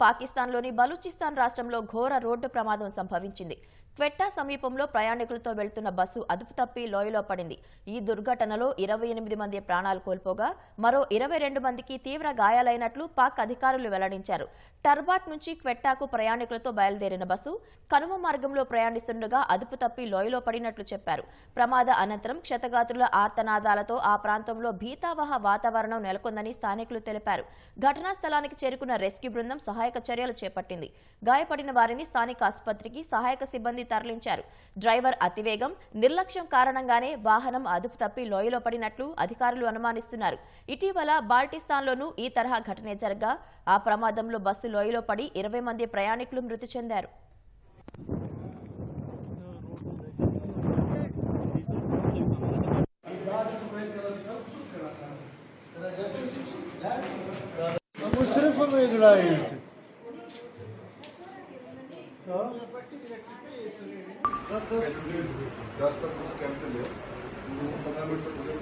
పాకిస్తాన్లోని బలూచిస్తాన్ రాష్ట్రంలో ఘోర రోడ్డు ప్రమాదం సంభవించింది. క్వెట్టా సమీపంలో ప్రయాణికులతో వెళ్తున్న బస్సు అదుపు తప్పి లోయలో పడింది. ఈ దుర్ఘటనలో ఇరవై ఎనిమిది మంది ప్రాణాలు కోల్పోగా మరో ఇరవై రెండు మందికి తీవ్ర గాయాలైనట్లు పాక్ అధికారులు వెల్లడించారు. టర్బాట్ నుంచి క్వెట్టాకు ప్రయాణికులతో బయలుదేరిన బస్సు కనుమ మార్గంలో ప్రయాణిస్తుండగా అదుపు తప్పి లోయలో పడినట్లు చెప్పారు. ప్రమాద అనంతరం క్షతగాత్రుల ఆర్తనాదాలతో ఆ ప్రాంతంలో భీతావహ వాతావరణం నెలకొందని స్థానికులు తెలిపారు. ఘటనా స్థలానికి చేరుకున్న రెస్క్యూ బృందం సహాయక చర్యలు చేపట్టింది. గాయపడిన వారిని స్థానిక ఆసుపత్రికి సహాయక సిబ్బంది తరలించారు. డ్రైవర్ అతివేగం నిర్లక్ష్యం కారణంగానే వాహనం అదుపు తప్పి లోయలో పడినట్లు అధికారులు అనుమానిస్తున్నారు. ఇటీవల బాల్టిస్తాన్లోనూ ఈ తరహా ఘటనే జరగా ఆ ప్రమాదంలో బస్సు లోయలో పడి ఇరవై మంది ప్రయాణికులు మృతి చెందారు. हाँ। दस तक कैंसिल है पंद्रह मिनट तक मुझे